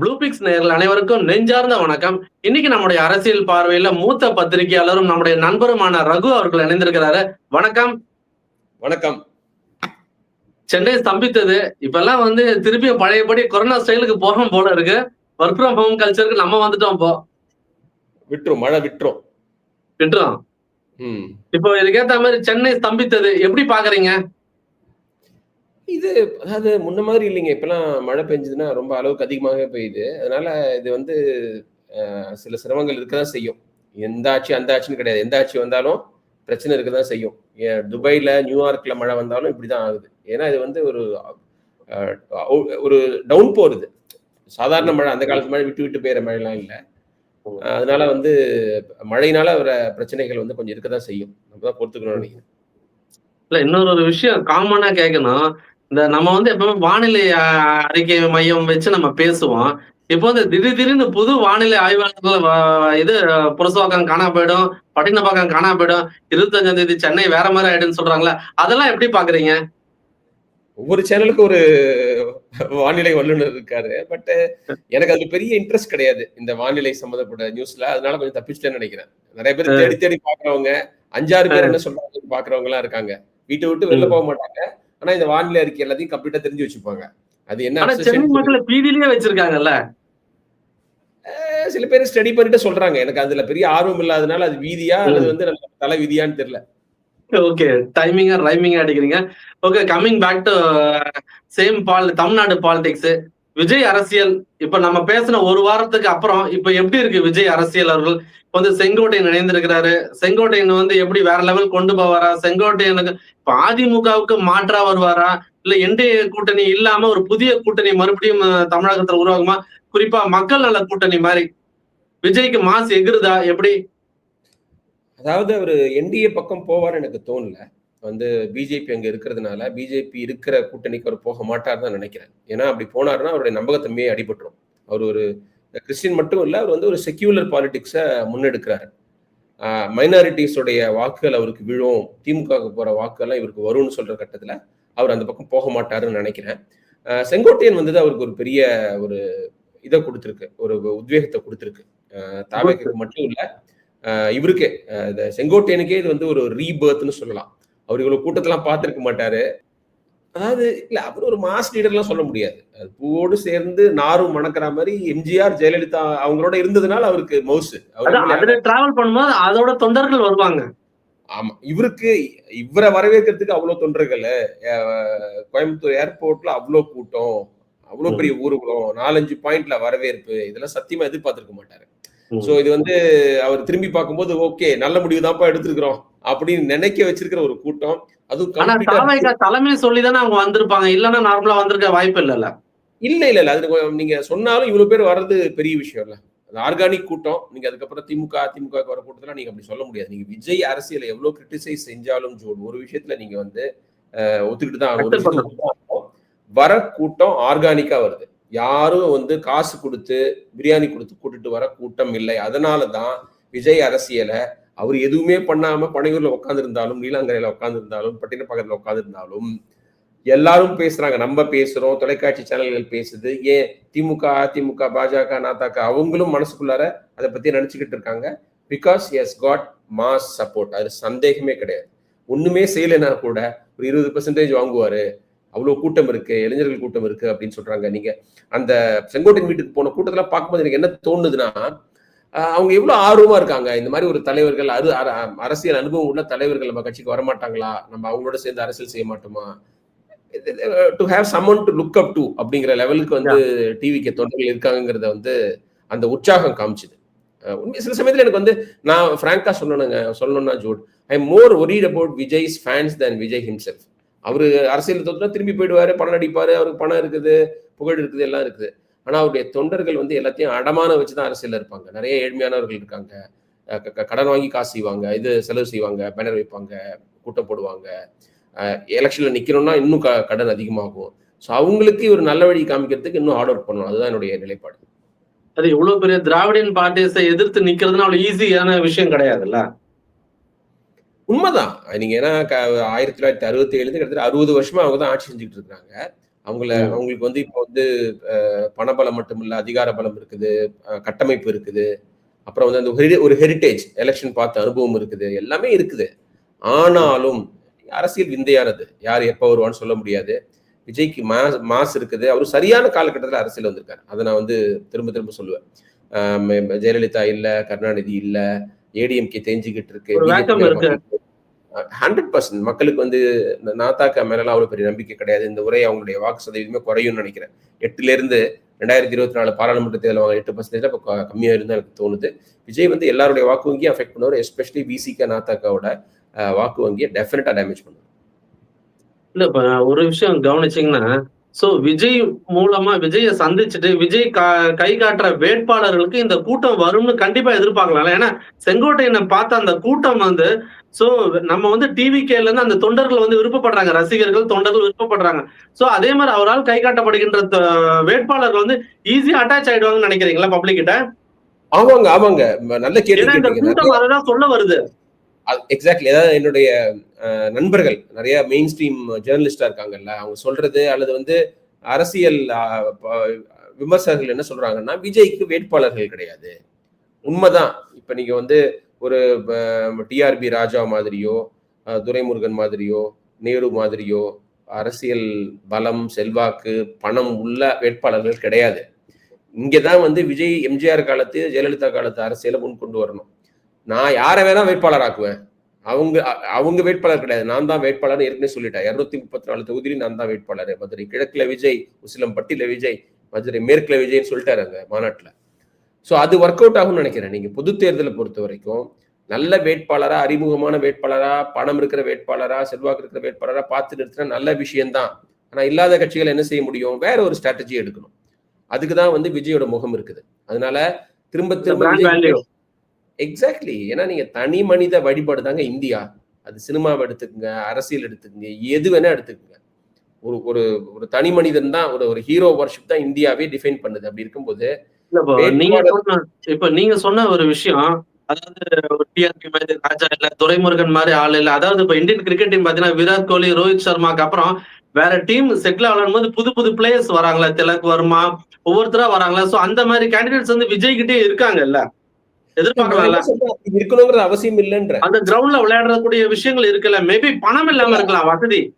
ப்ளூபிக்ஸ் நேயர்கள் அனைவருக்கும் நெஞ்சார்ந்த வணக்கம். இன்னைக்கு நம்முடைய அரசியல் பார்வையில மூத்த பத்திரிகையாளரும் நம்முடைய நண்பருமான ரகு அவர்கள் இணைந்திருக்கிறாரு. வணக்கம். வணக்கம். சென்னை ஸ்தம்பித்தது. இப்பெல்லாம் வந்து திருப்பியும் பழையபடி கொரோனா ஸ்டைலுக்கு போறோம் போல இருக்கு. ஒர்க் ஃப்ரம் ஹோம் கல்ச்சருக்கு நம்ம வந்துட்டோம் இப்போ. விட்டுரும் மழை விட்டுரும். விட்டுறோம் ம். இப்போ இதுக்கேத்த மாதிரி சென்னை ஸ்தம்பித்தது. எப்படி பாக்குறீங்க? இது அதாவது முன்ன மாதிரி இல்லைங்க. இப்பெல்லாம் மழை பெஞ்சதுன்னா ரொம்ப அளவுக்கு அதிகமாகவே பெய்யுது. அதனால இது வந்து அஹ், சில சிரமங்கள் இருக்க தான் செய்யும். எந்த ஆட்சி அந்த ஆட்சின்னு கிடையாது. எந்த ஆட்சி வந்தாலும் பிரச்சனை இருக்க தான் செய்யும். ஏன் துபாயில நியூயார்க்கில் மழை வந்தாலும் இப்படி தான் ஆகுது. ஏன்னா இது வந்து ஒரு அஹ், ஒரு டவுன் போறது சாதாரண மழை அந்த காலத்து மழை விட்டு விட்டு பெய்யற மழைலாம் இல்லை. அதனால வந்து மழையினால வர பிரச்சனைகள் வந்து கொஞ்சம் இருக்க தான் செய்யும். நம்ம தான் பொறுத்துக்கணும்னு நினைக்கிறேன். இல்ல இன்னொரு ஒரு விஷயம். காமனா கேட்கணும் இந்த நம்ம வந்து எப்பவுமே வானிலை அறிக்கை மையம் வச்சு நம்ம பேசுவோம். இப்போ வந்து திடீர் திடீர்னு புது வானிலை ஆய்வாளர்கள் இது புரசவாக்கம் காணா போயிடும் பட்டினப்பாக்கம் காணா போயிடும் இருபத்தஞ்சாம் தேதி சென்னை வேற மாதிரி ஆயிடுன்னு சொல்றாங்களே அதெல்லாம் எப்படி பாக்குறீங்க? ஒவ்வொரு சேனலுக்கும் ஒரு வானிலை வல்லுநர் இருக்காரு பட் எனக்கு அதுல பெரிய இன்ட்ரெஸ்ட் கிடையாது இந்த வானிலை சம்மந்தப்பட்ட நியூஸ்ல அதனால கொஞ்சம் தப்பிச்சிட்டேன்னு நினைக்கிறேன். நிறைய பேர் தேடி தேடி பாக்குறவங்க அஞ்சாறு பேர் என்ன சொல்றாங்க பாக்குறவங்க எல்லாம் இருக்காங்க. வீட்டை விட்டு வெளில போக மாட்டாங்க. ஆனா இந்த வானிலை அறிக்கை எல்லாத்தையும் கம்ப்ளீட்டா தெரிஞ்சு வச்சுப்பாங்க. அது என்ன சென்னை மக்களை பீதியிலேயே வச்சிருக்காங்கல்ல? சில பேர் ஸ்டடி பண்ணிட்டு சொல்றாங்க. எனக்கு அதுல பெரிய ஆர்வம் இல்லாதனால அது வீதியா அல்லது வந்து தலை விதியான்னு தெரியல. ஓகே டைமிங்கா ரைமிங்கா அடிக்கிறீங்க okay coming back to same ball Tamil Nadu politics Vijay அரசியல் இப்ப நம்ம பேசின ஒரு வாரத்துக்கு அப்புறம் இப்ப எப்படி இருக்கு விஜய் அரசியல் அவர்கள்? வந்து செங்கோட்டையன் இணைந்திருக்கிறாரு. செங்கோட்டையன் வந்து எப்படி வேற லெவல் கொண்டு போவாரா? செங்கோட்டையனுக்கு இப்ப அதிமுகவுக்கு மாற்றா வருவாரா? இல்ல என்டிஏ கூட்டணி இல்லாம ஒரு புதிய கூட்டணி மறுபடியும் தமிழகத்துல உருவாகுமா? குறிப்பா மக்கள் நல கூட்டணி மாதிரி. விஜய்க்கு மாசு எகிருதா? எப்படி? அதாவது அவர் என்டிஏ பக்கம் போவார் எனக்கு தோணல. வந்து பிஜேபி அங்க இருக்கிறதுனால பிஜேபி இருக்கிற கூட்டணிக்கு அவர் போக மாட்டார் தான் நினைக்கிறேன். ஏன்னா அப்படி போனாருன்னா அவருடைய நம்பகத்தன்மையை அடிபட்டுரும். அவர் ஒரு கிறிஸ்டின் மட்டும் இல்ல அவர் வந்து ஒரு செக்யூலர் பாலிடிக்ஸை முன்னெடுக்கிறாரு. மைனாரிட்டிஸோடைய வாக்குகள் அவருக்கு விழும் திமுகவுக்கு போற வாக்குகள்லாம் இவருக்கு வரும்னு சொல்ற கட்டத்துல அவர் அந்த பக்கம் போக மாட்டாருன்னு நினைக்கிறேன். ஆஹ் செங்கோட்டையன் வந்தது அவருக்கு ஒரு பெரிய ஒரு இதை கொடுத்துருக்கு ஒரு உத்வேகத்தை கொடுத்துருக்கு. தாவேக்கு மட்டும் இல்ல ஆஹ் இவருக்கே இந்த செங்கோட்டையனுக்கே இது வந்து ஒரு ரீபர்த்னு சொல்லலாம். அவர் இவ்வளவு கூட்டத்தெல்லாம் பார்த்திருக்க மாட்டாரு. அதாவது இல்ல அவர் ஒரு மாஸ் லீடர்லாம் சொல்ல முடியாது. அது பூவோடு சேர்ந்து நாரும் மணக்கிற மாதிரி எம்ஜிஆர் ஜெயலலிதா அவங்களோட இருந்ததுனால அவருக்கு மவுசு டிராவல் பண்ணும்போது அதோட தொண்டர்கள் வருவாங்க. ஆமா இவருக்கு இவரை வரவேற்கிறதுக்கு அவ்வளவு தொண்டர்கள் கோயம்புத்தூர் ஏர்போர்ட்ல அவ்வளவு கூட்டம் அவ்வளவு பெரிய ஊர்வலம் நாலஞ்சு பாயிண்ட்ல வரவேற்பு இதெல்லாம் சத்தியமா எதிர்பார்த்திருக்க மாட்டாரு. சோ இது வந்து அவர் திரும்பி பார்க்கும்போது ஓகே நல்ல முடிவு தான்ப்பா எடுத்திருக்கிறோம். அப்படின்னு நினைக்க வச்சிருக்கிற ஒரு கூட்டம். அதுவும் தாவைக்கா தலைமை சொல்லிதானே அவங்க வந்திருப்பாங்க. இல்லன்னா நார்மலா வந்திருக்க வாய்ப்பு இல்லல்ல. இல்ல இல்ல இல்ல. அது நீங்க சொன்னாலும் இவ்வளவு பேர் வர்றது பெரிய விஷயம் இல்ல. அது ஆர்கானிக் கூட்டம். நீங்க அதுக்கப்புறம் திமுக அதிமுக வர கூட்டத்துல நீங்க அப்படி சொல்ல முடியாது. நீங்க விஜய் அரசியலை எவ்வளவு கிரிட்டிசைஸ் செஞ்சாலும் ஜோன் ஒரு விஷயத்துல நீங்க வந்து ஒத்துக்கிட்டு தான். வர கூட்டம் ஆர்கானிக்கா வருது. யாரும் வந்து காசு கொடுத்து பிரியாணி கொடுத்து கூட்டிட்டு வர கூட்டம் இல்லை. அதனால தான் விஜய் அரசியலை அவர் எதுவுமே பண்ணாம பனையூர்ல உட்காந்துருந்தாலும் நீலாங்கரையில உட்காந்துருந்தாலும் பட்டினப்பாக்கத்துல உட்காந்துருந்தாலும் எல்லாரும் பேசுறாங்க. நம்ம பேசுறோம் தொலைக்காட்சி சேனல்கள் பேசுது. ஏன் திமுக அதிமுக பாஜக நாதாக்க அவங்களும் மனசுக்குள்ளார அதை பத்தி நினைச்சுக்கிட்டு இருக்காங்க. Because he's got mass support அது சந்தேகமே கிடையாது. ஒண்ணுமே செய்யலைன்னா கூட ஒரு இருபது பெர்சன்டேஜ் வாங்குவாரு. அவ்வளவு கூட்டம் இருக்கு இளைஞர்கள் கூட்டம் இருக்கு அப்படின்னு சொல்றாங்க. நீங்க அந்த செங்கோட்டையன் வீட்டுக்கு போன கூட்டத்தெல்லாம் பார்க்கும்போது எனக்கு என்ன தோணுதுன்னா அவங்க எவ்வளவு ஆர்வமா இருக்காங்க? இந்த மாதிரி ஒரு தலைவர்கள் அரு அர- அரசியல் அனுபவம் உள்ள தலைவர்கள் நம்ம கட்சிக்கு வரமாட்டாங்களா? நம்ம அவங்களோட சேர்ந்து அரசியல் செய்ய மாட்டோமா? To have someone to look up to அப்படிங்கிற லெவலுக்கு வந்து டிவிக்கு தொண்டர்கள் இருக்காங்கிறத வந்து அந்த உற்சாகம் காமிச்சுது. உண்மை சில சமயத்துல எனக்கு வந்து நான் ஃப்ராங்கா சொல்லணுங்க சொல்லணும்னா Zord I am more worried about Vijay's fans than Vijay himself அவரு அரசியல் தோத்துனா திரும்பி போயிடுவாரு பணம் நடிப்பாரு அவருக்கு பணம் இருக்குது புகழ் இருக்குது எல்லாம் இருக்குது. ஆனா அவருடைய தொண்டர்கள் வந்து எல்லாத்தையும் அடமான வச்சுதான் அரசியல்ல இருப்பாங்க. நிறைய ஏழ்மையானவர்கள் இருக்காங்க. கடன் வாங்கி காசு செய்வாங்க. இது செலவு செய்வாங்க பேனர் வைப்பாங்க கூட்டம் போடுவாங்க. எலெக்ஷன்ல நிக்கணும்னா இன்னும் க- கடன் அதிகமாகும். ஸோ அவங்களுக்கு ஒரு நல்ல வழி காமிக்கிறதுக்கு இன்னும் ஆர்டர் பண்ணணும். அதுதான் என்னுடைய நிலைப்பாடு. அது இவ்வளவு பெரிய திராவிடன் பார்ட்டிஸை எதிர்த்து நிக்கிறதுனா அவ்வளவு ஈஸியான விஷயம் கிடையாதுல்ல? உண்மைதான். நீங்க ஏன்னா ஆயிரத்தி தொள்ளாயிரத்தி அறுபத்தி ஏழு கிட்டத்தட்ட அறுபது வருஷமா அவங்க தான் ஆட்சி செஞ்சுட்டு இருக்காங்க அவங்கள. அவங்களுக்கு வந்து இப்போ வந்து பணபலம் மட்டும் இல்ல அதிகார பலம் இருக்குது கட்டமைப்பு இருக்குது. அப்புறம் வந்து அந்த ஒரு- ஹெரிட்டேஜ் எலெக்ஷன் பார்த்த அனுபவம் இருக்குது. எல்லாமே இருக்குது. ஆனாலும் அரசியல் விந்தையானது. யார் எப்போ வருவான்னு சொல்ல முடியாது. விஜய்க்கு மாஸ் மாஸ் இருக்குது. அவர் சரியான காலகட்டத்தில் அரசியல் வந்திருக்காரு. அதை நான் வந்து திரும்ப திரும்ப சொல்லுவேன். ஆஹ் ஜெயலலிதா இல்ல கருணாநிதி இல்ல ஏடிஎம்கே வேக்கம் இருக்கு. ஹண்ட்ரட் பர்சன்ட் மக்களுக்கு வந்து இந்த நாத்தாக்கா மேலாம் அவ்வளோ பெரிய நம்பிக்கை கிடையாது. இந்த உரை அவங்களுடைய வாக்கு சதவீதமே குறையும்னு நினைக்கிறேன். எட்டுலேருந்து ரெண்டாயிரத்தி இருபத்தி நாலு பாராளுமன்ற தேர்தல் வாங்க எட்டு பர்சன்டேஜ் இப்போ கம்மியாக இருந்தால் எனக்கு தோணுது. விஜய் வந்து எல்லாருடைய வாக்கு வங்கியும் அஃபெக்ட் பண்ணுவார். எஸ்பெஷலி பிசிகா நாத்தாக்காவோட வாக்கு வங்கியை டெஃபினட்டாக டேமேஜ் பண்ணுவார். இல்லை இப்போ ஒரு விஷயம் கவனிச்சிங்கன்னா சோ விஜய் மூலமா விஜய சந்திச்சுட்டு விஜய் கா- காட்டுற வேட்பாளர்களுக்கு இந்த கூட்டம் வரும்னு கண்டிப்பா எதிர்பார்க்கலாம். ஏன்னா செங்கோட்டையனை பார்த்த அந்த கூட்டம் வந்து சோ நம்ம வந்து டிவி இருந்து அந்த தொண்டர்கள் வந்து விருப்பப்படுறாங்க. ரசிகர்கள் தொண்டர்கள் விருப்பப்படுறாங்க. சோ அதே மாதிரி அவரால் கை காட்டப்படுகின்ற வேட்பாளர்கள் வந்து ஈஸியா அட்டாச் ஆயிடுவாங்கன்னு நினைக்கிறீங்களா பப்ளிக் கிட்ட? ஆமாங்க ஆமாங்க. நல்ல கேள்வி கூட்டம் சொல்ல வருது. எக்ஸாக்ட்லி ஏதாவது என்னுடைய நண்பர்கள் நிறைய மெயின் ஸ்ட்ரீம் ஜேர்னலிஸ்டா இருக்காங்கல்ல அவங்க சொல்றது அல்லது வந்து அரசியல் விமர்சகர்கள் என்ன சொல்றாங்கன்னா விஜய்க்கு வேட்பாளர்கள் கிடையாது. உண்மைதான். இப்ப நீங்க வந்து ஒரு டிஆர்பி ராஜா மாதிரியோ துரைமுருகன் மாதிரியோ நேரு மாதிரியோ அரசியல் பலம் செல்வாக்கு பணம் உள்ள வேட்பாளர்கள் கிடையாது. இங்கதான் வந்து விஜய் எம்ஜிஆர் காலத்து ஜெயலலிதா காலத்து அரசியலை முன் கொண்டு வரணும். நான் யாரை வேணா வேட்பாளர் ஆக்குவேன் அவங்க அவங்க வேட்பாளர் கிடையாது. நான் தான் வேட்பாளர் ஏற்கனவே சொல்லிட்டேன். இருநூத்தி முப்பத்தி நாலு தொகுதியிலும் நான் தான் வேட்பாளர். மதுரை கிழக்குல விஜய் உசிலம்பட்டியில விஜய் மதுரை மேற்குல விஜய்னு சொல்லிட்டாரு அங்க மாநாட்டுல. சோ அது ஒர்க் அவுட் ஆகும்னு நினைக்கிறேன். நீங்க பொது தேர்தலை பொறுத்த வரைக்கும் நல்ல வேட்பாளரா அறிமுகமான வேட்பாளரா பணம் இருக்கிற வேட்பாளரா செல்வாக்கு இருக்கிற வேட்பாளரா பார்த்து நிறுத்தினா நல்ல விஷயம்தான். ஆனா இல்லாத கட்சிகள் என்ன செய்ய முடியும்? வேற ஒரு ஸ்ட்ராட்டஜி எடுக்கணும். அதுக்கு தான் வந்து விஜயோட முகம் இருக்குது. அதனால திரும்ப திரும்ப எக்ஸாக்ட்லி ஏன்னா நீங்க தனி மனித வழிபாடு தாங்க இந்தியா. அது சினிமாவை எடுத்துக்கங்க அரசியல் எடுத்துக்கங்க எது வேணா எடுத்துக்கங்க. ஒரு ஒரு ஒரு தனி மனிதன் தான் ஒரு ஒரு ஹீரோ வர்ஷிப் தான் இந்தியாவே டிஃபைன் பண்ணுது. அப்படி இருக்கும்போது இப்போ நீங்க சொன்ன ஒரு விஷயம் அதாவது டிஆர்பி மாதிரி ராஜா இல்ல துரைமுருகன் மாதிரி ஆள் இல்ல அதாவது இப்ப இந்தியன் கிரிக்கெட் டீம் பாத்தீங்கன்னா விராட் கோலி ரோஹித் சர்மாக்கு அப்புறம் வேற டீம் செட்டில் ஆகணும் போது புது புது பிளேயர்ஸ் வராங்களா திலக் வர்மா ஒவ்வொருத்தரா வராங்களா. சோ அந்த மாதிரி கேண்டிடேட்ஸ் வந்து விஜய் கிட்டே இருக்காங்க இல்ல நான் எதிர்பார்க்கலாம்ல. இருக்கணுங்கிற அவசியம் இல்லைன்ற. அந்த கிரவுண்ட்ல விளையாடக்கூடிய விஷயங்கள் இருக்குல்ல. மேபி பணம் இல்லாம இருக்கலாம் வசதி.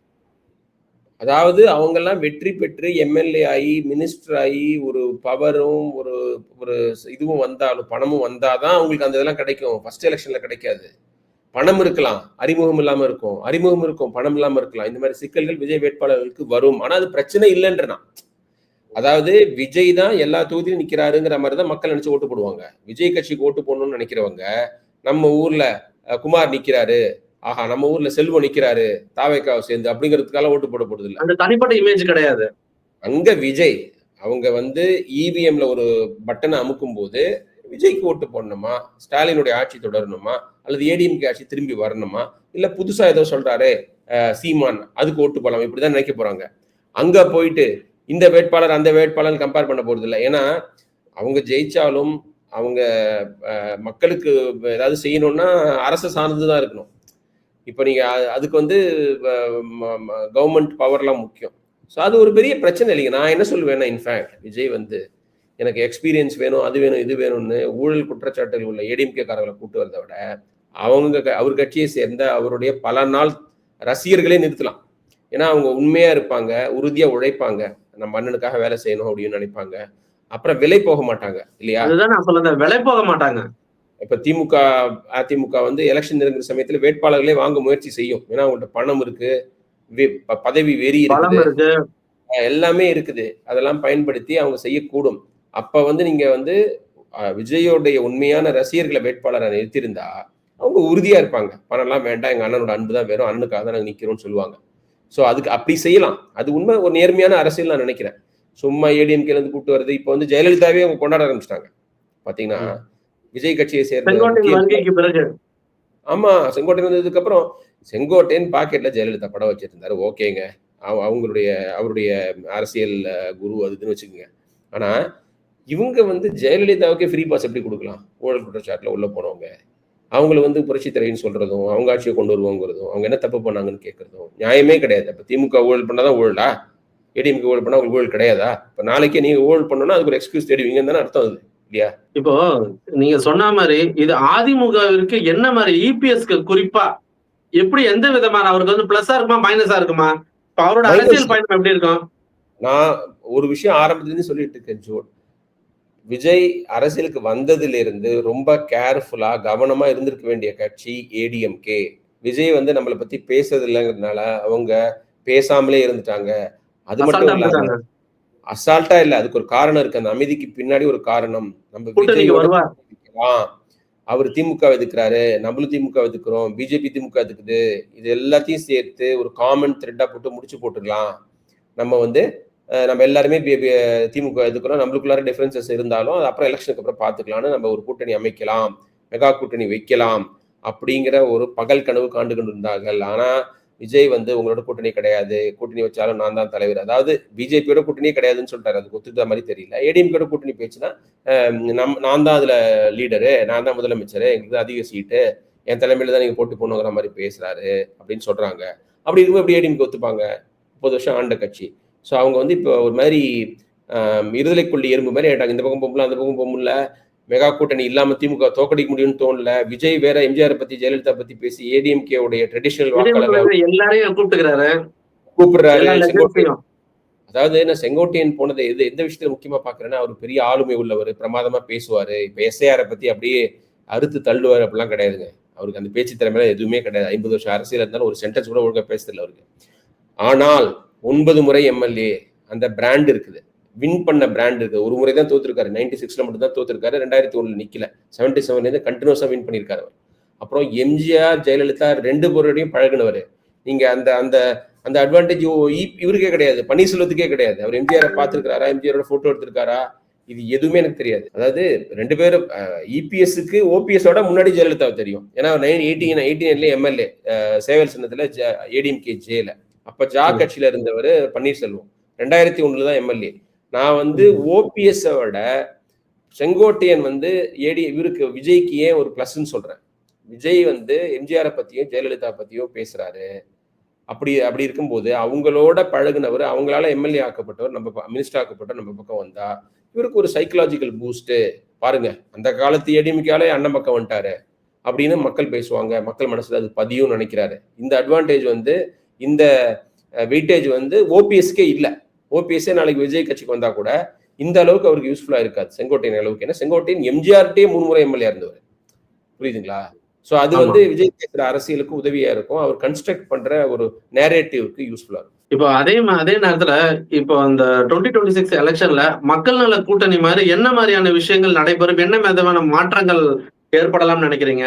அதாவது அவங்க எல்லாம் வெற்றி பெற்று எம்எல்ஏ ஆகி மினிஸ்டர் ஆகி ஒரு பவரும் ஒரு ஒரு இதுவும் வந்தாலும் பணமும் வந்தாதான் அவங்களுக்கு அந்த இதெல்லாம் கிடைக்கும். ஃபர்ஸ்ட் எலெக்ஷன்ல கிடைக்காது. பணம் இருக்கலாம். அறிமுகம் இல்லாம இருக்கும். அறிமுகம் இருக்கும். பணம் இல்லாம இருக்கலாம். இந்த மாதிரி சிக்கல்கள் விஜய் வேட்பாளர்களுக்கு வரும். ஆனா அது பிரச்சனை இல்லைன்ற நான் அதாவது விஜய் தான் எல்லா தொகுதியிலும் நிக்கிறாருங்கிற மாதிரி தான் மக்கள் நினைச்சு ஓட்டு போடுவாங்க. விஜய் கட்சிக்கு ஓட்டு போடணும்னு நினைக்கிறவங்க நம்ம ஊர்ல குமார் நிக்கிறாரு ஆஹா நம்ம ஊர்ல செல்வம் நிக்கிறாரு தாவைக்காவை சேர்ந்து அப்படிங்கிறதுக்காக ஓட்டு போட போறது இல்ல. அந்த தனிப்பட்ட இமேஜ் கிடையாது. அங்க விஜய் அவங்க வந்து இவிஎம்ல ஒரு பட்டனை அமுக்கும் போது விஜய்க்கு ஓட்டு போடணுமா? ஸ்டாலினுடைய ஆட்சி தொடரணுமா? அல்லது ஏடிஎம்கே ஆட்சி திரும்பி வரணுமா? இல்ல புதுசா ஏதோ சொல்றாரு சீமான் அதுக்கு ஓட்டு போடலாம்? இப்படிதான் நினைக்க போறாங்க. அங்க போயிட்டு இந்த வேட்பாளர் அந்த வேட்பாளர் கம்பேர் பண்ண போறது இல்லை ஏன்னா அவங்க ஜெயிச்சாலும் அவங்க மக்களுக்கு ஏதாவது செய்யணும்னா அரசு சார்ந்துதான் இருக்கணும். இப்போ நீங்க அதுக்கு வந்து கவர்மெண்ட் பவர்லாம் முக்கியம். ஸோ அது ஒரு பெரிய பிரச்சனை இல்லைங்க. நான் என்ன சொல்லுவேன்னா இன்ஃபேக்ட் விஜய் வந்து எனக்கு எக்ஸ்பீரியன்ஸ் வேணும் அது வேணும் இது வேணும்னு ஊழல் குற்றச்சாட்டுகள் உள்ள ஏடிஎம்கே காரர்களை கூட்டு வரதை விட அவங்க க- அவர் கட்சியை சேர்ந்த அவருடைய பல நாள் ரசிகர்களே நிறுத்தலாம். ஏன்னா அவங்க உண்மையாக இருப்பாங்க உறுதியாக உழைப்பாங்க. நம்ம அண்ணனுக்காக வேலை செய்யணும் அப்படின்னு நினைப்பாங்க. அப்புறம் விலை போக மாட்டாங்க இல்லையா? நான் விலை போக மாட்டாங்க. இப்ப திமுக அதிமுக வந்து எலெக்ஷன் நெருங்குற சமயத்துல வேட்பாளர்களே வாங்க முயற்சி செய்யும். ஏன்னா அவங்கள்ட்ட பணம் இருக்கு பதவி வெறி இருக்குது. இருக்கு. எல்லாமே இருக்குது. அதெல்லாம் பயன்படுத்தி அவங்க செய்யக்கூடும். அப்ப வந்து நீங்க வந்து விஜயோடைய உண்மையான ரசிகர்களை வேட்பாளரை நிறுத்தியிருந்தா அவங்க உறுதியா இருப்பாங்க. பணம்லாம் வேண்டாம் எங்க அண்ணனோட அன்பு தான் வேணும் அண்ணனுக்காக தான் நாங்க நிக்கிறோம்னு சொல்லுவாங்க. சோ அதுக்கு அப்படி செய்யலாம். அது உண்மை ஒரு நேர்மையான அரசியல் நான் நினைக்கிறேன். சும்மா ஏடிஎம்கேல இருந்து கூட்டு வருது. இப்போ வந்து ஜெயலலிதாவே அவங்க கொண்டாட ஆரம்பிச்சிட்டாங்க. பாத்தீங்கன்னா விஜய் கட்சியை சேர்ந்த ஆமா செங்கோட்டையன் வந்ததுக்கு அப்புறம் செங்கோட்டையன் பாக்கெட்ல ஜெயலலிதா படம் வச்சிருந்தாரு. ஓகேங்க. அவ- அவங்களுடைய அவருடைய அரசியல் குரு அது இதுன்னு வச்சுக்கோங்க. ஆனா இவங்க வந்து ஜெயலலிதாவுக்கே ஃப்ரீ பாஸ் எப்படி கொடுக்கலாம்? ஊழல் குற்றச்சாட்டுல உள்ள போனவங்க. அவங்கள வந்து புரட்சி தலைவின்னு சொல்றதும் அவங்க ஆட்சியை கொண்டு வருவோங்கிறதும் அவங்க என்ன தப்பு பண்ணாங்கன்னு கேட்கறதும் நியாயமே கிடையாது. அப்ப திமுக ஊழல் பண்ணாதான் ஊழலா? ஏடிஎம்கே ஊழல் பண்ணா உங்களுக்கு ஊழல் கிடையாதா? இப்ப நாளைக்கே நீங்க ஊழல் பண்ணணும்னா அதுக்கு ஒரு எக்ஸ்கியூஸ் தேடுவீங்கன்னு தானே அர்த்தம் அது இல்லையா? இப்போ நீங்க சொன்ன மாதிரி இது அதிமுகவிற்கு என்ன மாதிரி இபிஎஸ்க்கு குறிப்பா எப்படி எந்த விதமான அவருக்கு வந்து பிளஸ்ஸா இருக்குமா மைனஸா இருக்குமா? அவரோட. அரசியல் பயணம் எப்படி இருக்கும்? நான் ஒரு விஷயம் ஆரம்பத்துலேருந்து சொல்லிட்டு இருக்கேன் ஜோட் விஜய் அரசியலுக்கு வந்ததுல இருந்து ரொம்ப கேர்ஃபுல்லா கவனமா இருந்திருக்க வேண்டிய கட்சி ஏடிஎம்கே விஜய் வந்து நம்மளை பத்தி பேசுறது இல்லைங்கிறதுனால அவங்க பேசாமலே இருந்துட்டாங்க. அது மட்டும் இல்லாம. அசால்ட்டா இல்ல அதுக்கு ஒரு காரணம் இருக்கு. அந்த அமைதிக்கு பின்னாடி ஒரு காரணம். நம்ம எதிர்க்கலாம். அவர் திமுக எதுக்குறாரு நம்மளும் திமுக எதுக்குறோம் பிஜேபி திமுக எதுக்குது இது எல்லாத்தையும் சேர்த்து ஒரு காமன் த்ரெட்டா போட்டு முடிச்சு போட்டுடலாம். நம்ம வந்து நம்ம எல்லாருமே திமுக எதுக்குறோம் நம்மளுக்குள்ளார டிஃபரன்சஸ் இருந்தாலும் அது அப்புறம் எலெக்ஷனுக்கு அப்புறம் பார்த்துக்கலாம்னு நம்ம ஒரு கூட்டணி அமைக்கலாம் மெகா கூட்டணி வைக்கலாம் அப்படிங்கிற ஒரு பகல் கனவு காண்டு கொண்டு இருந்தார்கள் ஆனால் விஜய் வந்து உங்களோட கூட்டணி கிடையாது. கூட்டணி வச்சாலும் நான் தான் தலைவர். அதாவது பிஜேபியோட கூட்டணியே கிடையாதுன்னு சொல்லிட்டாரு அது ஒத்துக்கிற மாதிரி தெரியல. ஏடிஎம்கோட கூட்டணி பேச்சுன்னா நம் நான் தான் அதில் லீடரு நான் தான் முதலமைச்சர் எங்களுக்கு அதிக சீட்டு என் தலைமையில தான் நீங்க போட்டு போகணுங்கிற மாதிரி பேசுறாரு அப்படின்னு சொல்றாங்க. அப்படி இருக்கும்போது எப்படி ஏடிஎம்கே ஒத்துப்பாங்க? முப்பது வருஷம் ஆண்ட கட்சி. ஸோ அவங்க வந்து இப்போ ஒரு மாதிரி ஆஹ், இருதலை கொள்ளி எறும்பு மாதிரி ஆயிட்டாங்க. இந்த பக்கம் போகல அந்த பக்கம் போக முடியல. மெகா கூட்டணி இல்லாம திமுக தோக்கடிக்க முடியும்னு தோணல. விஜய் வேற எம்ஜிஆர் பத்தி ஜெயலலிதா பத்தி பேசி ஏடிஎம்கே உடைய ட்ரெடிஷனல் வாக்காளர்கள் விஜய் எல்லாரையும் கூப்பிட்டுக்கிறாரு. கூப்பிடுறாரு. அதாவது நான் செங்கோட்டையன் போனது எது எந்த விஷயத்துல முக்கியமா பாக்குறேன்னா அவர் பெரிய ஆளுமை உள்ளவர் பிரமாதமா பேசுவாரு. இப்ப எஸ்ஐஆரை பத்தி அப்படியே அறுத்து தள்ளுவார் அப்படிலாம் கிடையாதுங்க. அவருக்கு அந்த பேச்சு திறமையில எதுவுமே கிடையாது. ஐம்பது வருஷம் அரசியல் இருந்தாலும் ஒரு சென்டென்ஸ் கூட ஒழுங்கா பேசுறதில்ல அவருக்கு. ஆனால் ஒன்பது முறை எம்எல்ஏ அந்த பிராண்ட் இருக்குது. வின் பண்ண பிராண்ட் இருக்கு. ஒரு முறை தான் தோத்துருக்காரு. நைன்டி சிக்ஸ்ல மட்டும் தான் தோத்துருக்காரு. ரெண்டாயிரத்தி ஒண்ணுல நிக்கல. செவன்டி செவன்ல இருந்து கண்டினியூஸா வின் பண்ணியிருக்காரு அவர். அப்புறம் எம்ஜிஆர் ஜெயலலிதா ரெண்டு பேரோடையும் பழகுனவர். நீங்க அந்த அந்த அந்த அட்வான்டேஜ் இவருக்கே கிடையாது. பன்னீர்செல்வத்துக்கே கிடையாது. அவர் எம்ஜிஆரை பார்த்திருக்காரா? எம்ஜிஆரோட போட்டோ எடுத்திருக்காரா? இது எதுவுமே எனக்கு தெரியாது. அதாவது ரெண்டு பேரும் இபிஎஸ்க்கு ஓபிஎஸோட முன்னாடி ஜெயலலிதாவை தெரியும். ஏன்னா நைன் எயிட்டீன் எயிட்டி நைன்ல எம்எல்ஏ சேவல் சின்னத்துல ஏடிஎம்கே ஜேல அப்ப ஜா. கட்சியில இருந்தவர் பன்னீர்செல்வம். ரெண்டாயிரத்தி ஒண்ணுல தான் எம்எல்ஏ. நான் வந்து ஓபிஎஸ் விட செங்கோட்டையன் வந்து ஏடி இவருக்கு விஜய்க்கு ஏன் ஒரு பிளஸ்ன்னு சொல்றேன். விஜய் வந்து எம்ஜிஆரை பத்தியும் ஜெயலலிதா பத்தியும் பேசுறாரு. அப்படி அப்படி இருக்கும்போது அவங்களோட பழகுனவர் அவங்களால எம்எல்ஏ ஆக்கப்பட்டவர் நம்ம மினிஸ்டர் ஆக்கப்பட்டவர் நம்ம பக்கம் வந்தா இவருக்கு ஒரு சைக்கலாஜிக்கல் பூஸ்ட் பாருங்க அந்த காலத்து ஏடிஎம்கேலே அண்ணன் பக்கம் வந்துட்டாரு. அப்படின்னு மக்கள் பேசுவாங்க மக்கள் மனசுல அது பதியும் நினைக்கிறாரு. இந்த அட்வான்டேஜ் வந்து இந்த வெயிட்டேஜ் வந்து ஓபிஎஸ்க்கே இல்ல. ஓபிஎஸ்ஸே நாளைக்கு விஜய் கட்சிக்கு வந்தா கூட இந்த அளவுக்கு அவருக்கு யூஸ்ஃபுல்லா இருக்காது. செங்கோட்டையன் அளவுக்கு. ஏன்னா செங்கோட்டையன் எம்ஜிஆர்டே மூணு முறை எம்எல்ஏ இருந்தவர். புரியுதுங்களா? சோ அது. வந்து விஜய் பேசுற அரசியலுக்கு உதவியா இருக்கும். அவர் கன்ஸ்ட்ரக்ட் பண்ற ஒரு நேரேட்டிவ்க்கு யூஸ்ஃபுல்லா இருக்கும். இப்போ அதே அதே நேரத்துல இப்போ அந்த டுவெண்ட்டி டுவெண்ட்டி சிக்ஸ் எலெக்ஷன்ல மக்கள் நல கூட்டணி மாதிரி என்ன மாதிரியான விஷயங்கள் நடைபெறும்? என்ன விதமான மாற்றங்கள் ஏற்படலாம்னு நினைக்கிறீங்க?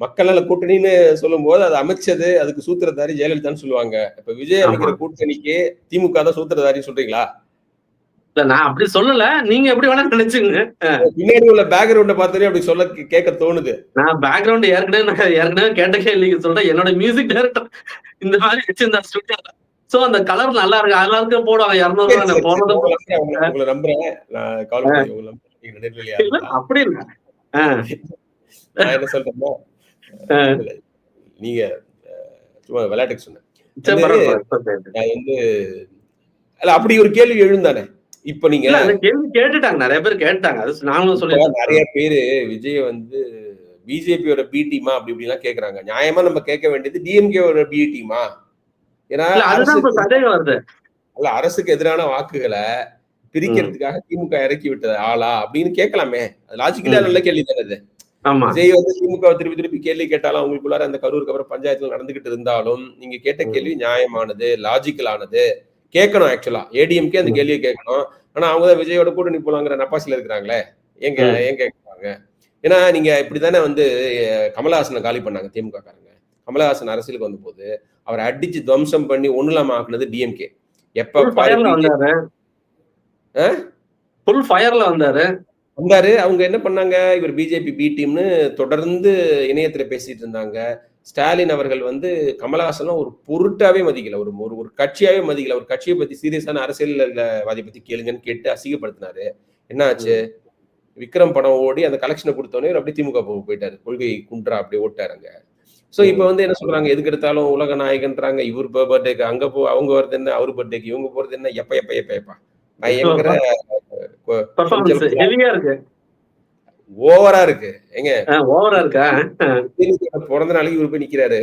மக்கள் நல கூட்டணின்னு சொல்லும் போது அது அமைச்சது அதுக்கு சூத்திரதாரி ஜெயலலிதான்னு சொல்லுவாங்க. இப்ப விஜய். அமைக்கிற கூட்டணிக்கு திமுக தான் சூத்திரதாரி சொல்றீங்களா? இல்ல நான் அப்படி சொல்லல. நீங்க எப்படி வேணா நினைச்சுங்க பின்னாடி உள்ள பேக்ரவுண்ட பார்த்தோன்னே அப்படி சொல்ல கேட்க தோணுது. நான் பேக்ரவுண்ட் ஏற்கனவே நான் ஏற்கனவே கேட்ட கேள்விக்கு சொல்றேன். என்னோட மியூசிக் டைரக்டர் இந்த மாதிரி வச்சிருந்தா ஸ்டுடியோல சோ அந்த கலர் நல்லா இருக்கு. எல்லாருக்கும் போடுவாங்க. இரநூறு போனது உங்களை நம்புறேன், நான் கால் பண்ணி. அப்படி இல்ல. என்ன. இல்ல, நீங்க சும்மா விளையாட்டுக்கு சொன்னேன். நான் வந்து அல்ல அப்படி ஒரு கேள்வி எழுந்தானே? இப்ப நீங்க கேள்வி கேட்டுட்டாங்க நிறைய பேர் கேட்டாங்க அது நாங்களும் சொல்லி நிறைய பேரு விஜய வந்து பிஜேபியோட பி டீமா அப்படி இப்படி எல்லாம் கேக்குறாங்க. நியாயமா நம்ம கேட்க வேண்டியது டிஎம்கேவோட பி டீமா ஏன்னா அல்ல அரசுக்கு எதிரான வாக்குகளை பிரிக்கிறதுக்காக திமுக இறக்கி விட்டது ஆளா? அப்படின்னு கேட்கலாமே. அது லாஜிக்கலா. நல்ல கேள்வி தானே விஜய் வந்து திமுக திருப்பி திருப்பி கேள்வி கேட்டாலும் அவங்களுக்குள்ளார அந்த கரூருக்கு அப்புறம் பஞ்சாயத்துல நடந்துகிட்டு இருந்தாலும் நீங்க கேட்ட. கேள்வி நியாயமானது லாஜிக்கலானது கேட்கணும் ஆக்சுவலா ஏடிஎம்கே அந்த. கேள்வியை கேட்கணும். ஆனா அவங்க தான் விஜயோட கூட்டணி போலாங்கிற நப்பாசில இருக்கிறாங்களே? ஏங்க. ஏன் கேட்கறாங்க? ஏன்னா நீங்க இப்படிதானே வந்து கமலஹாசனை காலி பண்ணாங்க திமுக காரங்க கமலஹாசன் அரசியலுக்கு வந்த போது அவரை அடிச்சு துவம்சம் பண்ணி ஒண்ணுலாம ஆக்குனது டிஎம்கே எப்ப ஃபுல் ஃபயர்ல வந்தாரு. வந்தாரு. அவங்க என்ன பண்ணாங்க? இவர் பிஜேபி பி டீம்னு தொடர்ந்து இணையத்துல பேசிட்டு இருந்தாங்க. ஸ்டாலின் அவர்கள் வந்து கமலஹாசன் ஒரு பொருட்டாவே மதிக்கல. ஒரு ஒரு ஒரு கட்சியாவே மதிக்கல. ஒரு கட்சியை பத்தி சீரியஸான அரசியல்வாதி பத்தி கேளுங்கன்னு கேட்டு அசிங்கப்படுத்தினாரு. என்ன ஆச்சு? விக்ரம் படம் ஓடி அந்த கலெக்ஷனை கொடுத்தோன்னே இவர் அப்படியே திமுக போயிட்டாரு. கொள்கை குன்றா அப்படியே ஓட்டாருங்க சோ இப்ப வந்து என்ன சொல்றாங்க? எதுக்கு எடுத்தாலும் உலக நாயகன்றாங்க. இவர் பர்த்டேக்கு அங்க போ அவங்க வருது என்ன? அவர் பர்த்டேக்கு இவங்க போறது என்ன? எப்ப எப்ப எப்ப எப்ப? ஓவரா இருக்கு. எங்க? ஓவரா இருக்கா? பிறந்த நாளைக்கு இவர் போய் நிக்கிறாரு.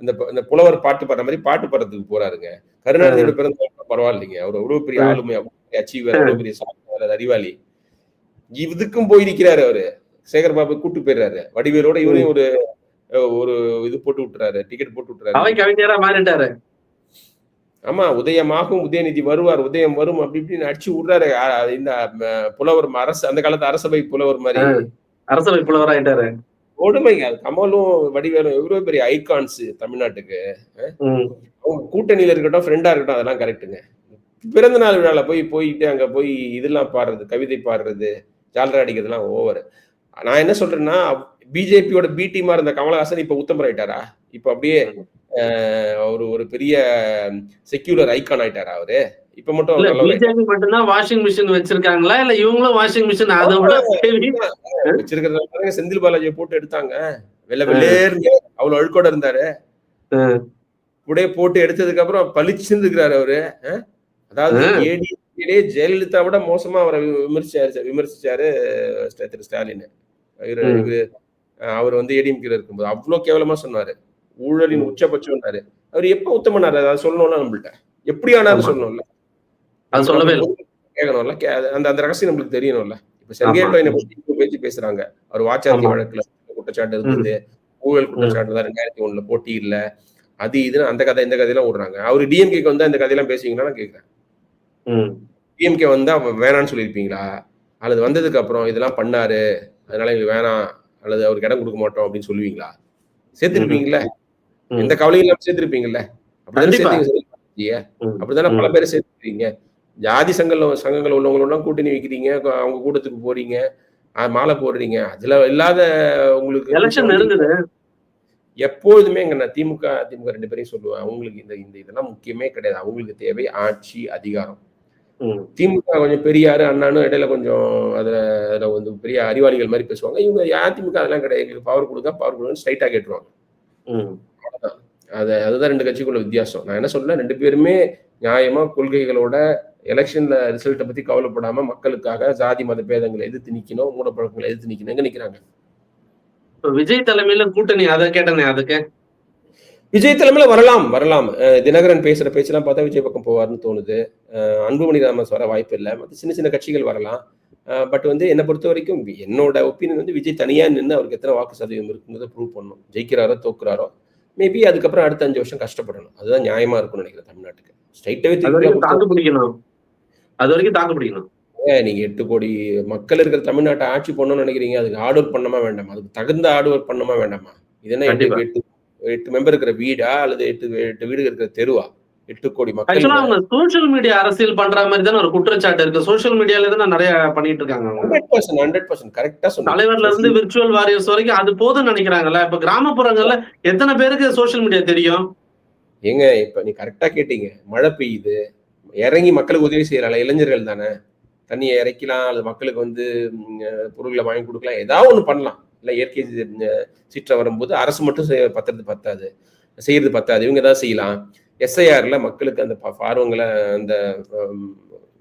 அந்த அந்த புலவர் பாட்டு பாடுற மாதிரி பாட்டு பாடுறதுக்கு போறாருங்க. கருணாநிதியோட பிறந்த நாள் பரவாயில்லைங்க. அவர் அவ்வளவு பெரிய ஆளுமை அவ்வளவு பெரிய அச்சீவர் அவ்வளவு பெரிய சாதனை அறிவாளி. இதுக்கும் போய் நிக்கிறாரு அவரு. சேகர் பாபு கூட்டு போயிடுறாரு. வடிவேலோட இவரையும் ஒரு ஒரு இது போட்டு விட்டுறாரு டிக்கெட் போட்டு விட்டுறாரு. அவை கவிஞரா மாறிட்டாரு. ஆமா உதயமாகும் உதயநிதி வருவார் உதயம் வரும் அப்படி இப்படின்னு அடிச்சு விடுறாரு. இந்த புலவர் அரசு அந்த காலத்து அரசபை புலவர் மாதிரி. அரசவை புலவர் ஆயிட்டாரு கொடுமைங்க. கமலும் வடிவேலும் எவ்வளவு பெரிய ஐகான்ஸ் தமிழ்நாட்டுக்கு. அவங்க கூட்டணியில இருக்கட்டும் ஃப்ரெண்டா இருக்கட்டும் அதெல்லாம் கரெக்டுங்க பிறந்த நாள் விழால போய் போயிட்டு அங்க போய் இதெல்லாம் பாடுறது கவிதை பாடுறது ஜாலரா அடிக்கிறதுலாம் ஓவர் நான் என்ன சொல்றேன்னா பிஜேபியோட பி டீமா இருந்த கமலஹாசன் இப்ப உத்தமர் ஆயிட்டாரா இப்ப அப்படியே ஒரு ஒரு பெரிய செக்யூலர் ஐகான் ஆயிட்டாரா அவரு? இப்ப மட்டும் பிஜேபி மட்டும்தான் வாஷிங் மிஷின் வச்சிருக்காங்களா? இல்ல இவங்களும் வாஷிங் மிஷின் அதை விட பாருங்க செந்தில் பாலாஜியை போட்டு எடுத்தாங்க. வெள்ளை வெள்ளேர்னு அவ்வளவு அழுக்கோட இருந்தாரு. ம். கூடயே போட்டு எடுத்ததுக்கு அப்புறம் பளிச்சுன்னு இருக்கிறாரு அவரு? அதாவது ஆ. ஏடிஏ ஜெயலலிதா விட மோசமா அவரை விமர்சிச்சாரு விமர்சிச்சாரு திரு ஸ்டாலின். இவரு அவர் வந்து ஏடிஎம்கேல இருக்கும்போது அவ்வளவு கேவலமா சொன்னாரு. ஊழலின் உச்சபட்சம்னாரு அவர் எப்ப உத்தமனாரு? அதை சொல்லணும்ல நம்மள்ட்ட. எப்படி ஆனாலும் ஆமா. சொல்லணும்ல. அது சொல்லவே கேட்கணும்ல. அது- அந்த அந்த ரகசியம் நம்மளுக்கு தெரியணும்ல. இப்ப செங்கேட்டோ என்னை பத்தி பேச்சு பேசுறாங்க. அவர் வாச்சாத்தி ஆமா. வழக்குல குற்றச்சாட்டு இருந்தது. ஊழல் குற்றச்சாட்டு தான் ரெண்டாயிரத்தி ஒண்ணுல போட்டி இல்ல. அது இதுன்னு அந்த கதை இந்த கதையெல்லாம் விடுறாங்க அவர் டிஎம்கேக்கு வந்து அந்த கதையெல்லாம் பேசுவீங்களா? நான் கேட்கிறேன். டிஎம்கே வந்து வேணாம்னு சொல்லியிருப்பீங்களா? அல்லது வந்ததுக்கு அப்புறம் இதெல்லாம் பண்ணாரு. அதனால எங்களுக்கு வேணாம். அல்லது அவருக்கு இடம் கொடுக்க மாட்டோம் அப்படின்னு சொல்லுவீங்களா? சேர்த்திருப்பீங்கல்ல? ம். எந்த கவலையும் இல்லாம சேர்த்திருப்பீங்கல்ல. அப்படிதானே பல. பேரை சேர்த்துக்கிறீங்க ஜாதி சங்கங்கள் சங்கங்கள் உள்ளவங்களெல்லாம் கூட்டணி வைக்கிறீங்க. அவங்க கூட்டத்துக்கு போறீங்க. மாலை போடுறீங்க. அதுல இல்லாத உங்களுக்கு எப்பொழுதுமே நான் திமுக திமுக ரெண்டு பேரையும் சொல்லுவேன். அவங்களுக்கு இந்த இந்த இதெல்லாம் முக்கியமே கிடையாது. அவங்களுக்கு தேவை ஆட்சி அதிகாரம். திமுக கொஞ்சம் பெரியாரு அண்ணானும் இடையில கொஞ்சம் அதுல அதுல வந்து பெரிய அறிவாளிகள் மாதிரி பேசுவாங்க. இவங்க அதிமுக அதெல்லாம் கிடையாது. எங்களுக்கு பவர் கொடுங்க பவர் கொடுங்க ஸ்ட்ரைட்டா கேட்டுருவாங்க. அது அதுதான் ரெண்டு கட்சிக்குள்ள வித்தியாசம். நான் என்ன சொல்றேன்? ரெண்டு பேருமே நியாயமா கொள்கைகளோட எலெக்ஷன்ல ரிசல்ட்டை பத்தி கவலைப்படாம மக்களுக்காக ஜாதி மத பேதங்களை எதிர்த்து நிக்கணும் மூடப்பழக்கங்களை எதிர்த்து நிக்கணும். எங்க நிக்கிறாங்க? விஜய் தலைமையில கூட்டணி அதை கேட்டனே அதுக்கு? விஜய் தலைமையில வரலாம் வரலாம். தினகரன் பேசுற பேச்செல்லாம் பார்த்தா விஜய் பக்கம் போவார்னு தோணுது. அன்புமணி ராமஸ் வர வாய்ப்பு இல்லை. மற்ற சின்ன சின்ன கட்சிகள் வரலாம். பட் வந்து என்னை பொறுத்த வரைக்கும் என்னோட ஒப்பீனியன் வந்து விஜய் தனியா நின்று அவருக்கு எத்தனை வாக்கு சதவீதம் இருக்குங்கிறத ப்ரூவ் பண்ணணும். ஜெயிக்கிறாரோ தோக்குறாரோ மேபி அதுக்கப்புறம் அடுத்த அஞ்சு வருஷம் கஷ்டப்படணும். அதுதான் நியாயமா இருக்கும்னு நினைக்கிறேன் தமிழ்நாட்டுக்கு. ஸ்ட்ரைட்டாவே தாக்கு பிடிக்கணும். அது வரைக்கும் தாக்கு பிடிக்கணும். நீங்க எட்டு கோடி மக்கள் இருக்கிற தமிழ்நாட்டை ஆட்சி பண்ணணும்னு நினைக்கிறீங்க அதுக்கு ஹார்ட் ஒர்க் பண்ணமா வேண்டாமா? அதுக்கு தகுந்த ஹார்ட் ஒர்க் பண்ணமா வேண்டாமா? இது என்ன. எட்டு எட்டு மெம்பர் இருக்கிற வீடா அல்லது எட்டு எட்டு வீடு இருக்கிற தெருவா? எட்டு கோடி மக்கள் அவங்க சோசியல் மீடியா அரசியல் பண்ற மாதிரி தானே ஒரு குற்றச்சாட்டு இருக்கு. சோசியல் மீடியால தானே நிறைய பண்ணிட்டு இருக்காங்க ஹண்ட்ரட் பர்சன்ட் ஹண்ட்ரட் பர்சன்ட் கரெக்டா தலைவர்ல இருந்து விர்ச்சுவல் வாரியர்ஸ் வரைக்கும் அது போதும்னு நினைக்கிறாங்கல்ல. இப்ப கிராமப்புறங்கள்ல எத்தனை பேருக்கு சோசியல் மீடியா தெரியும்? ஏங்க இப்ப நீ கரெக்டா கேட்டீங்க. மழை பெய்யுது. இறங்கி மக்களுக்கு உதவி செய்யலாம் இளைஞர்கள் தானே. தண்ணியை இறக்கலாம் அல்லது மக்களுக்கு வந்து பொருட்களை வாங்கி கொடுக்கலாம். ஏதாவது ஒண்ணு பண்ணலாம். இல்ல இயற்கை சீற்றம் வரும்போது அரசு மட்டும் செய்ய பத்துறது பத்தாது. செய்யறது பத்தாது. இவங்க ஏதாவது செய்யலாம். எஸ்ஐஆர்ல மக்களுக்கு அந்த ப- பார்வங்களை அந்த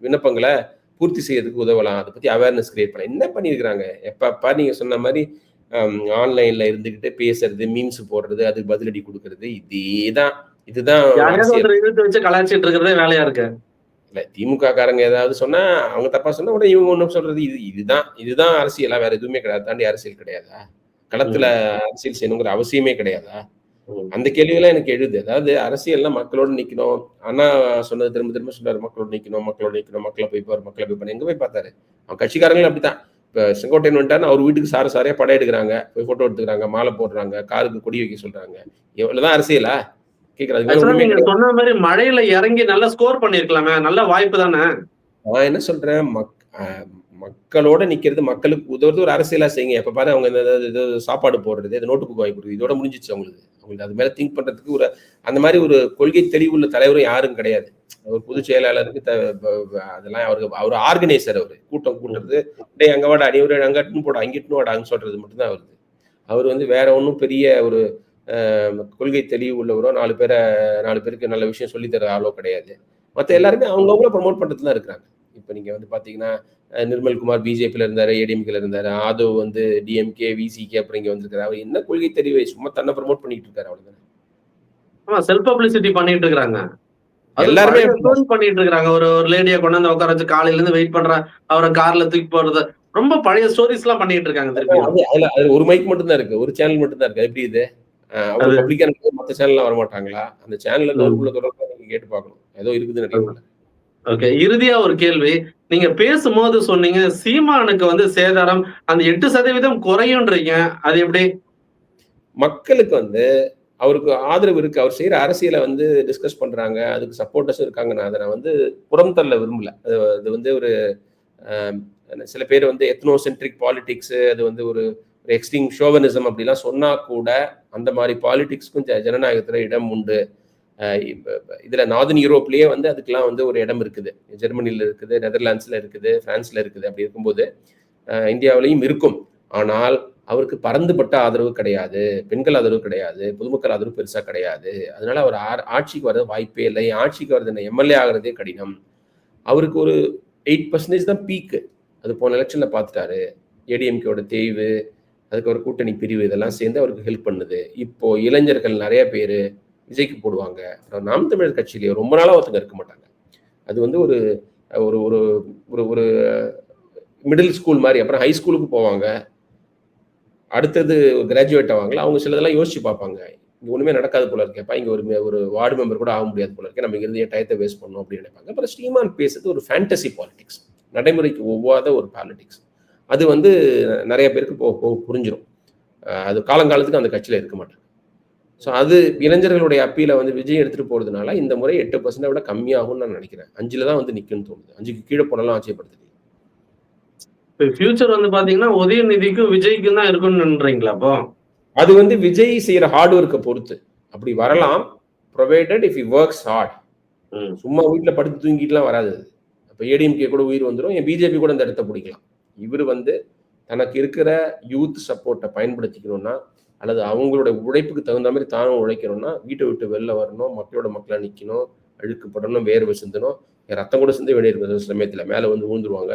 விண்ணப்பங்களை பூர்த்தி செய்யறதுக்கு உதவலாம். அதை பத்தி அவேர்னஸ் கிரியேட் பண்ணலாம். என்ன பண்ணியிருக்கிறாங்க? எப்பப்பா நீங்க சொன்ன மாதிரி ஆன்லைன்ல இருந்துகிட்டு பேசுறது மீம்ஸ் போடுறது அதுக்கு பதிலடி கொடுக்கறது இதேதான். இதுதான். ஒருத்தர் இழுத்து வச்சு கலாச்சிட்டு இருக்கிறதே வேலையா இருக்கு? இல்ல திமுக காரங்க ஏதாவது சொன்னா அவங்க தப்பா சொன்னா உடனே இவங்க ஒண்ணும் சொல்றது இது இதுதான். இதுதான் அரசியலா வேற எதுவுமே கிடையாது. தாண்டி அரசியல் கிடையாதா? களத்துல அரசியல் செய்யணுங்கிற அவசியமே கிடையாதா. அந்த கேள்வியெல்லாம் எனக்கு எழுது. அதாவது அரசியல்னா மக்களோட நிக்கணும். அண்ணா சொன்னது திரும்ப திரும்ப சொல்றாரு மக்களோட நிக்கணும் மக்களோட நிக்கணும் மக்களை போய் பாரு மக்களை போய் பாரு. எங்க போய் பார்த்தாரு? அவன் கட்சிக்காரங்களும் அப்படித்தான். இப்ப செங்கோட்டையன் வந்துட்டாருன்னு அவர் வீட்டுக்கு சார சாரையா படம் எடுக்கிறாங்க போய் போட்டோ எடுத்துக்கிறாங்க மாலை போடுறாங்க காருக்கு கொடி வைக்க சொல்றாங்க. எவ்வளவுதான் அரசியலா? நீங்க சொன்ன மாதிரி மழையில இறங்கி நல்லா ஸ்கோர் பண்ணிருக்கலாமே நல்ல வாய்ப்பு தானே? நான் என்ன சொல்றேன்? மக் மக்களோட நிக்கிறது மக்களுக்கு உதவுறது ஒரு அரசியலா செய்யுங்க. எப்ப பாரு அவங்க ஏதாவது ஏதோ சாப்பாடு போடுறது ஏதோ நோட்டு புக் வாங்கி இதோட முடிஞ்சிச்சு அவங்களுக்கு. அவங்களுக்கு அது மேல திங்க் பண்றதுக்கு ஒரு அந்த மாதிரி ஒரு கொள்கை தெளிவுள்ள தலைவரும் யாரும் கிடையாது. ஒரு பொதுச் செயலாளருக்கு த- அதெல்லாம் அவருக்கு அவர் ஆர்கனைசர் அவரு. கூட்டம் கூட்டுறது டே அங்க வாடா நீ ஒரு அங்க இட்டுன்னு போடா வாடான்னு சொல்றது மட்டும்தான் வருது அவர் வந்து வேற ஒன்றும் பெரிய ஒரு கொள்கை தெளிவு உள்ளவரோ நாலு பேரை நாலு பேருக்கு நல்ல விஷயம் சொல்லித்தர ஆளோ கிடையாது. மற்ற எல்லாருமே அவங்கவுங்கள ப்ரமோட் பண்ணுறது தான் இருக்கிறாங்க. இப்போ நீங்கள் வந்து பார்த்தீங்கன்னா நிர்மல்குமார் பிஜேபியில் இருந்தாரு ஏடிஎம்கேல இருந்தாரு ஆதவ் வந்து டிஎம்கே விசிகே அப்புறம் இங்க வந்திருக்காரு. அவர் என்ன கொள்கை தெளிவை சும்மா தன்னை ப்ரமோட் பண்ணிட்டு இருக்காரு அவ்வளவுதான்? ஆமா செல்ஃப் பப்ளிசிட்டி பண்ணிட்டு இருக்காங்க. எல்லாருமே பண்ணிட்டு இருக்காங்க. ஒரு ஒரு லேடிய கொண்டாந்து உட்கார வச்சு காலையில இருந்து வெயிட் பண்ற. அவரை கார்ல தூக்கி போறது ரொம்ப பழைய ஸ்டோரிஸ் எல்லாம் பண்ணிட்டு இருக்காங்க திருப்பி அதுல ஒரு மைக் மட்டும் தான் இருக்கு. ஒரு சேனல் மட்டும் தான் இருக்கு. எப்படி இது? அவங்க பப்ளிக்கா மற்ற சேனல்லாம் வர மாட்டாங்களா அந்த சேனல்ல நோருக்குள்ள தொடர்பு கேட்டு பார்க்கணும். ஏதோ இருக்குதுன்னு நினைக்கிறேன். ஓகே இறுதியா ஒரு கேள்வி. நீங்க பேசும்போது சொன்னீங்க சீமானுக்கு வந்து சேதாரம் அந்த எட்டு சதவீதம் குறையும்ன்றீங்க அது எப்படி? மக்களுக்கு வந்து அவருக்கு ஆதரவு இருக்கு. அவர் செய்யற அரசியலை வந்து டிஸ்கஸ் பண்றாங்க. அதுக்கு சப்போர்ட்டர்ஸும் இருக்காங்க நான் அதை நான் வந்து புறம் தள்ள விரும்பல. அது அது வந்து ஒரு சில பேர் வந்து எத்னோசென்ட்ரிக் பாலிடிக்ஸ் அது வந்து ஒரு எக்ஸ்ட்ரீம் ஷோவனிசம் அப்படிலாம் சொன்னா கூட அந்த மாதிரி பாலிடிக்ஸ்க்கும் ஜனநாயகத்துல இடம் உண்டு. இதில் நார்தன் யூரோப்லேயே வந்து அதுக்கெலாம் வந்து ஒரு இடம் இருக்குது. ஜெர்மனியில் இருக்குது நெதர்லாண்ட்ஸில் இருக்குது ஃப்ரான்ஸில் இருக்குது. அப்படி இருக்கும்போது இந்தியாவிலையும் இருக்கும். ஆனால் அவருக்கு பரந்துபட்ட ஆதரவு கிடையாது. பெண்கள் ஆதரவு கிடையாது. பொதுமக்கள் ஆதரவு பெருசாக கிடையாது. அதனால அவர் ஆர் ஆட்சிக்கு வர வாய்ப்பே இல்லை. ஆட்சிக்கு வர்றது என்ன? எம்எல்ஏ ஆகிறதே கடினம். அவருக்கு ஒரு எயிட் பர்சன்டேஜ் தான் பீக்கு அது போன எலெக்ஷனில் பார்த்துட்டாரு. ஏடிஎம்கேவோட தேய்வு அதுக்கு ஒரு கூட்டணி பிரிவு இதெல்லாம் சேர்ந்து அவருக்கு ஹெல்ப் பண்ணுது. இப்போ இளைஞர்கள் நிறைய பேர் விஜய்க்கு போடுவாங்க. அப்புறம் நாம் தமிழர் கட்சியிலேயே ரொம்ப நாளாக ஒருத்தங்க இருக்க மாட்டாங்க. அது வந்து ஒரு ஒரு ஒரு ஒரு ஒரு மிடில் ஸ்கூல் மாதிரி அப்புறம் ஹை ஸ்கூலுக்கு போவாங்க. அடுத்தது கிராஜுவேட் ஆவாங்களா அவங்க சிலதெல்லாம் யோசிச்சு பார்ப்பாங்க. இங்கே ஒன்றுமே நடக்காது போல இருக்கேப்பா இங்கே ஒரு ஒரு வார்டு மெம்பர் கூட ஆக முடியாது போல இருக்கே நம்ம இங்க இருந்து டயத்தை வேஸ்ட் பண்ணோம் அப்படின்னு நினைப்பாங்க. அப்புறம் ஸ்ரீமான் பேசுறது ஒரு ஃபேண்டசி பாலிடிக்ஸ் நடைமுறைக்கு ஒவ்வாத ஒரு பாலிடிக்ஸ் அது வந்து நிறைய பேருக்கு போ புரிஞ்சிடும் அது காலங்காலத்துக்கு அந்த கட்சியில இருக்க மாட்டாங்க. ஸோ அது இளைஞர்களுடைய அப்பீலை வந்து விஜய் எடுத்துட்டு போறதுனால இந்த முறை எட்டு பர்சன்டை விட கம்மியாகும்னு நான் நினைக்கிறேன். அஞ்சுல தான் வந்து நிக்கும்னு தோணுது. அஞ்சுக்கு கீழே போனாலும் ஆச்சரியப்படுத்துது ஃபியூச்சர் வந்து பாத்தீங்கன்னா உதயநிதிக்கும் விஜய்க்கும் தான் இருக்கும்ன்றீங்களா அப்போ? அது வந்து விஜய் செய்யற ஹார்ட் ஒர்க்கை பொறுத்து. அப்படி வரலாம். Provided if you works hard. சும்மா வீட்டில் படுத்து தூங்கிட்டுலாம் வராது அது. இப்போ ஏடிஎம்கே கூட உயிர் வந்துடும் என் பிஜேபி கூட இந்த இடத்த பிடிக்கலாம். இவர் வந்து தனக்கு இருக்கிற யூத் சப்போர்ட்டை பயன்படுத்திக்கணும்னா அல்லது அவங்களோட உழைப்புக்கு தகுந்த மாதிரி தானும் உழைக்கணும்னா வீட்டை விட்டு வெளில வரணும் மக்களோட மக்களாக நிற்கணும் அழுக்குப்படணும் வேர்வை சிந்தணும். ரத்தம் கூட சிந்த வேண்டியிருக்கிற சமயத்தில் மேலே வந்து விழுந்துருவாங்க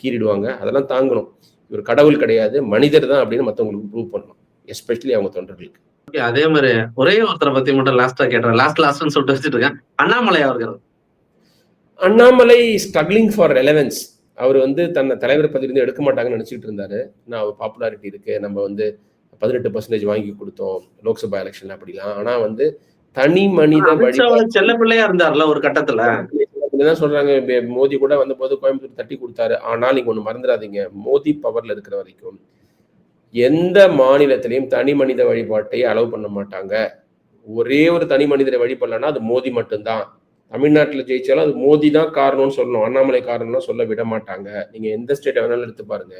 கீறிடுவாங்க. அதெல்லாம் தாங்கணும். இவர் கடவுள் கிடையாது மனிதர் தான் அப்படின்னு மற்றவங்களுக்கு ப்ரூவ் பண்ணணும். எஸ்பெஷலி அவங்க தொண்டர்களுக்கு. அதே மாதிரி ஒரே ஒருத்தரை பத்தி மட்டும் லாஸ்டா கேட்டேன். லாஸ்ட் லாஸ்ட்னு சொல்லிட்டு வச்சுட்டு இருக்கேன் அண்ணாமலை அவர்கள். அண்ணாமலை ஸ்ட்ரகிளிங் ஃபார் ரெலவென்ஸ் அவர் வந்து தன்னை தலைவர் பதவியிலிருந்து எடுக்க மாட்டாங்கன்னு நினைச்சிட்டு இருந்தாரு. நான் அவர் பாப்புலாரிட்டி இருக்கு. நம்ம வந்து பதினெட்டு பர்சன்டேஜ் வாங்கி கொடுத்தோம் லோக்சபா எலெக்ஷன்ல அப்படிலாம். ஆனா வந்து தனி மனித வழி செல்ல பிள்ளையா இருந்தார்ல ஒரு கட்டத்துல. தான் சொல்றாங்க. மோடி கூட வந்தபோது கோயம்புத்தூர் தட்டி கொடுத்தாரு. ஆனால் நீங்க ஒண்ணு மறந்துடாதீங்க. மோடி பவர்ல இருக்கிற வரைக்கும் எந்த மாநிலத்திலையும் தனி மனித வழிபாட்டை அலோவ் பண்ண மாட்டாங்க. ஒரே ஒரு தனி மனிதரை வழிபடலன்னா அது மோடி மட்டும்தான். தமிழ்நாட்டுல ஜெயிச்சாலும் அது மோடி தான் காரணம்னு சொல்லணும். அண்ணாமலை காரணம்லாம் சொல்ல விட மாட்டாங்க. நீங்க எந்த ஸ்டேட் வேணாலும் எடுத்து பாருங்க.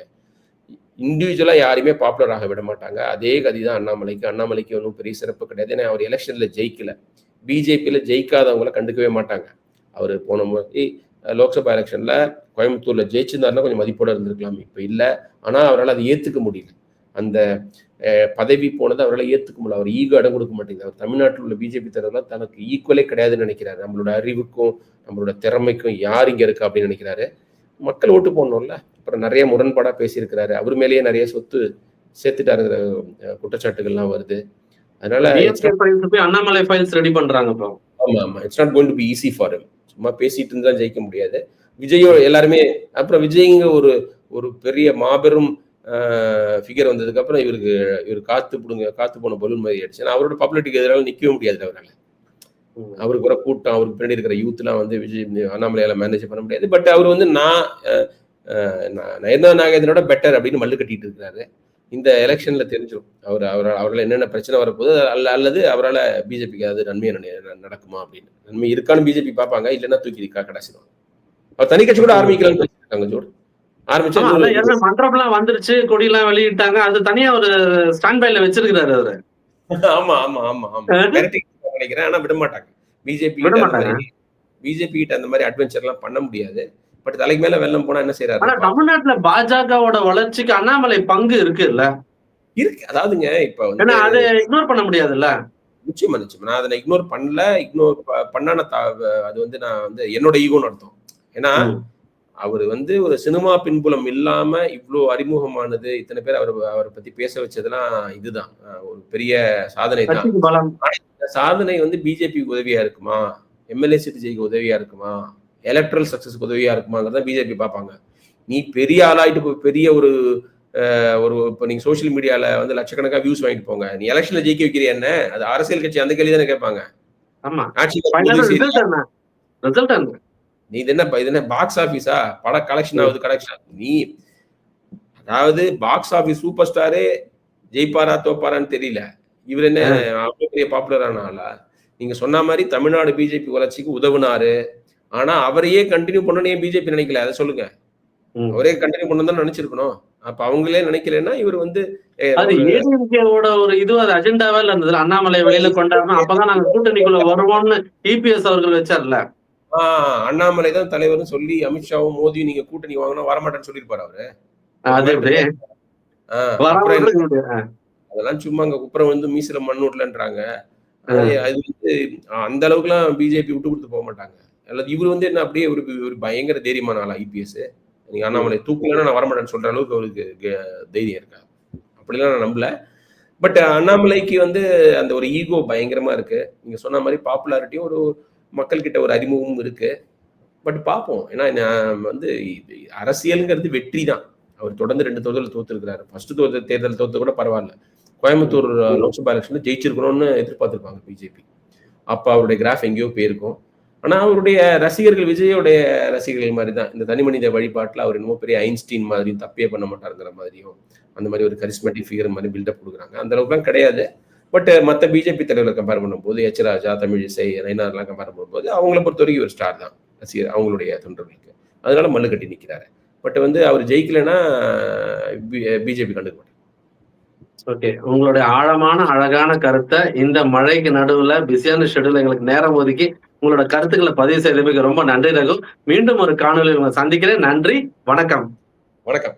இண்டிவிஜுவலாக யாரையுமே பாப்புலர் ஆக விட மாட்டாங்க. அதே கதி தான் அண்ணாமலைக்கு. அண்ணாமலைக்கு ஒன்றும் பெரிய சிறப்பு கிடையாது. ஏன்னா அவர் எலெக்ஷனில் ஜெயிக்கல. பிஜேபியில் ஜெயிக்காதவங்கள கண்டுக்கவே மாட்டாங்க. அவர் போன முறை லோக்சபா எலெக்ஷனில் கோயம்புத்தூரில் ஜெயிச்சிருந்தாருன்னா கொஞ்சம் மதிப்போட இருந்திருக்கலாம். இப்போ இல்லை. ஆனால் அவரால் அதை ஏற்றுக்க முடியல. அந்த பதவி போனதை அவரால் ஏற்றுக்க முடியல. அவர் ஈகோ இடம் கொடுக்க மாட்டேங்குது. அவர் தமிழ்நாட்டில் உள்ள பிஜேபி தலைவர்கள் தனக்கு ஈக்குவலே கிடையாதுன்னு நினைக்கிறாரு. நம்மளோட அறிவுக்கும் நம்மளோட திறமைக்கும் யார் இங்கே இருக்கா அப்படின்னு நினைக்கிறாரு. மக்கள் ஓட்டு போடணும்ல. அப்புறம் நிறைய முரண்பாடா பேசியிருக்கிறாரு. அவர் மேலேயே நிறைய சொத்து சேர்த்துட்டாருங்கிற குற்றச்சாட்டுகள்லாம் வருது. அதனால அண்ணாமலை ஃபைல்ஸ் ரெடி பண்றாங்க ஆமா ஆமா. It's not going to be easy for சும்மா பேசிட்டு இருந்தா ஜெயிக்க முடியாது. விஜயோ எல்லாருமே அப்புறம் விஜய்ங்க ஒரு ஒரு பெரிய மாபெரும் ஃபிகர் வந்ததுக்கு அப்புறம் இவருக்கு இவர் காத்து புடுங்க காத்து போன பலூன் மாதிரி ஆயிடுச்சு. ஏன்னா அவரோட பப்ளிட்டிக்கு எதிரால நிக்கவே முடியாது அவரால். அவருக்கு வர கூட்டம் அவருக்கு பின்னாடி இருக்கிற யூத்லாம் வந்து விஜய் அண்ணாமலையால மேனேஜ் பண்ண முடியாது. பட் அவர் வந்து நான் அஹ், அஹ், நான் நயன்தா நாகேந்திரோட பெட்டர் அப்படின்னு மல்லு கட்டிட்டு இருக்கிறாரு. இந்த எலெக்ஷன்ல தெரிஞ்சிடும் அவர் அவர் அவரால் என்னென்ன பிரச்சனை வரப்போகுது அல்ல அல்லது அவரால் பிஜேபிக்கு அது நன்மை நட- நடக்குமா அப்படின்னு. நன்மை இருக்கான்னு பிஜேபி பார்ப்பாங்க இல்லைன்னா தூக்கி இருக்கா கடைசிடும் அவர் தனி கட்சி கூட ஆரம்பிக்கலாம்னு பேசியிருக்காங்க ஜோடு. ஆரம்பிச்சா மன்றம்லாம் வந்துருச்சு கொடியெல்லாம் வெளியிட்டாங்க அது தனியா ஒரு ஸ்டாண்ட் பைல வச்சிருக்கிறாரு அவரு. ஆமா ஆமா ஆமா ஆமா. நினைக்கிறேன் ஆனா விட மாட்டாங்க பிஜேபி. பிஜேபி கிட்ட அந்த மாதிரி அட்வென்ச்சர் எல்லாம் பண்ண முடியாது. பட் தலைக்கு மேல வெள்ளம் போனா என்ன ஆனா செய்யறாரு தமிழ்நாட்டுல பாஜகவோட வளர்ச்சிக்கு அண்ணாமலை பங்கு இருக்குல்ல? இருக்கு. அதாவதுங்க இப்ப வந்து அதை இக்னோர் பண்ண முடியாதுல்ல? நிச்சயமா நிச்சயமா. நான் அதை இக்னோர் பண்ணல. இக்னோர் பண்ணான அது வந்து நான் வந்து என்னோட ஈகோன்னு அர்த்தம். ஏன்னா. அவர் வந்து ஒரு சினிமா பின்புலம் இல்லாம இவ்வளோ அறிமுகமானது இத்தனை பேர் அவர் அவரை பத்தி பேச வச்சதெல்லாம் இதுதான். ஒரு பெரிய சாதனை தான். சாதனை வந்து பிஜேபிக்கு உதவியா இருக்குமா? எம்எல்ஏ சீட்டு ஜெயிக்க உதவியா இருக்குமா? எலக்ட்ரல் சக்சஸ்க்கு உதவியா இருக்குமாங்கிறத பிஜேபி பார்ப்பாங்க. நீ பெரிய ஆளாயிட்டு போய் பெரிய ஒரு ஒரு இப்போ நீங்க சோஷியல் மீடியால வந்து லட்சக்கணக்கா வியூஸ் வாங்கிட்டு போங்க. நீ எலெக்ஷன்ல ஜெயிக்க வைக்கிறியா என்ன? அது அரசியல் கட்சி அந்த கேள்வி தானே கேட்பாங்க நீ இது என்ன இது என்ன பாக்ஸ் ஆபீஸா பட கலெக்ஷன் ஆகுது கலெக்ஷன் நீ அதாவது பாக்ஸ் ஆபீஸ் சூப்பர் ஸ்டாரே ஜெயிப்பாரா தோப்பாரான்னு தெரியல. இவர் என்ன அவ்வளவு பெரிய பாப்புலரான ஆளா? நீங்க சொன்ன மாதிரி தமிழ்நாடு பிஜேபி வளர்ச்சிக்கு உதவுனாரு. ஆனா அவரையே கண்டினியூ பண்ணணும் ஏன் பிஜேபி நினைக்கல? அதை சொல்லுங்க. அவரே கண்டினியூ பண்ணணும் நினைச்சிருக்கணும். அப்ப அவங்களே நினைக்கலன்னா இவர் வந்து ஒரு- இது அது அஜெண்டாவே இல்ல இருந்தது அண்ணாமலை வெளியில கொண்டாடணும் அப்பதான் நாங்க கூட்டணிக்குள்ள வருவோம்னு இபிஎஸ் அவர்கள் வச்சார்ல. ஆஹ் அண்ணாமலை தான் தலைவர்னு சொல்லி அமித்ஷாவும் மோதியும் நீங்க கூட்டணி வாங்கினா வரமாட்டேன்னு சொல்லியிருப்பாரு அவரு. அதெல்லாம் சும்மா அங்க குப்புறம் வந்து மீசில மண் விடலன்றாங்க அது வந்து அந்த அளவுக்குலாம் பிஜேபி விட்டு கொடுத்து போக மாட்டாங்க. அல்லது இவர் வந்து என்ன அப்படியே ஒரு ஒரு பயங்கர தைரியமான ஆளா ஐபிஎஸ் நீங்க அண்ணாமலை தூக்கலன்னா நான் வரமாட்டேன்னு சொல்ற அளவுக்கு அவருக்கு தைரியம் இருக்கா? அப்படிலாம் நான் நம்பல. பட் அண்ணாமலைக்கு வந்து அந்த ஒரு ஈகோ பயங்கரமா இருக்கு. நீங்க சொன்ன மாதிரி பாப்புலாரிட்டியும் ஒரு மக்கள் கிட்ட ஒரு அறிமுகமும் இருக்கு. பட் பார்ப்போம். ஏன்னா நான் வந்து அரசியலுங்கிறது வெற்றி தான். அவர் தொடர்ந்து ரெண்டு தேர்தல் தோத்துருக்கிறாரு. ஃபர்ஸ்ட் தோத்த தேர்தல் தோத்து கூட பரவாயில்ல. கோயம்புத்தூர் லோக்சபா எலெக்ஷன்ல ஜெயிச்சிருக்கணும்னு எதிர்பார்த்திருப்பாங்க பிஜேபி அப்ப அவருடைய கிராஃப் எங்கேயோ போயிருக்கும். ஆனா அவருடைய ரசிகர்கள் விஜயோடைய ரசிகர்கள் மாதிரி தான் இந்த தனி மனித வழிபாட்டுல அவர் என்னமோ பெரிய ஐன்ஸ்டீன் மாதிரியும் தப்பே பண்ண மாட்டாருங்கிற மாதிரியும் அந்த மாதிரி ஒரு கரிஸ்மேட்டிக் ஃபிகர் மாதிரி பில்டப் கொடுக்குறாங்க. அந்த அளவுக்குலாம் கிடையாது. பட் மற்ற பிஜேபி தலைவர்களை கம்பேர் பண்ணும்போது எச் ராஜா தமிழிசை ரெய்னார்லாம் கம்பேர் பண்ணும்போது அவங்கள பொறுத்த வரைக்கும் ஒரு ஸ்டார் தான். ரசிகர் அவங்களுடைய தொண்டர்களுக்கு. அதனால மல்லு கட்டி நிற்கிறாரு பட் வந்து அவர் ஜெயிக்கலைன்னா பிஜேபி கண்டுக்க மாட்டாங்க ஓகே உங்களுடைய ஆழமான அழகான கருத்தை இந்த மழைக்கு நடுவுல பிஸியான ஷெட்யூல் எங்களுக்கு நேரம் ஒதுக்கி உங்களோட கருத்துக்களை பதிவு செய்ததுக்கு ரொம்ப நன்றி ரகு. மீண்டும் ஒரு காணொலி உங்களை சந்திக்கிறேன். நன்றி. வணக்கம். வணக்கம்.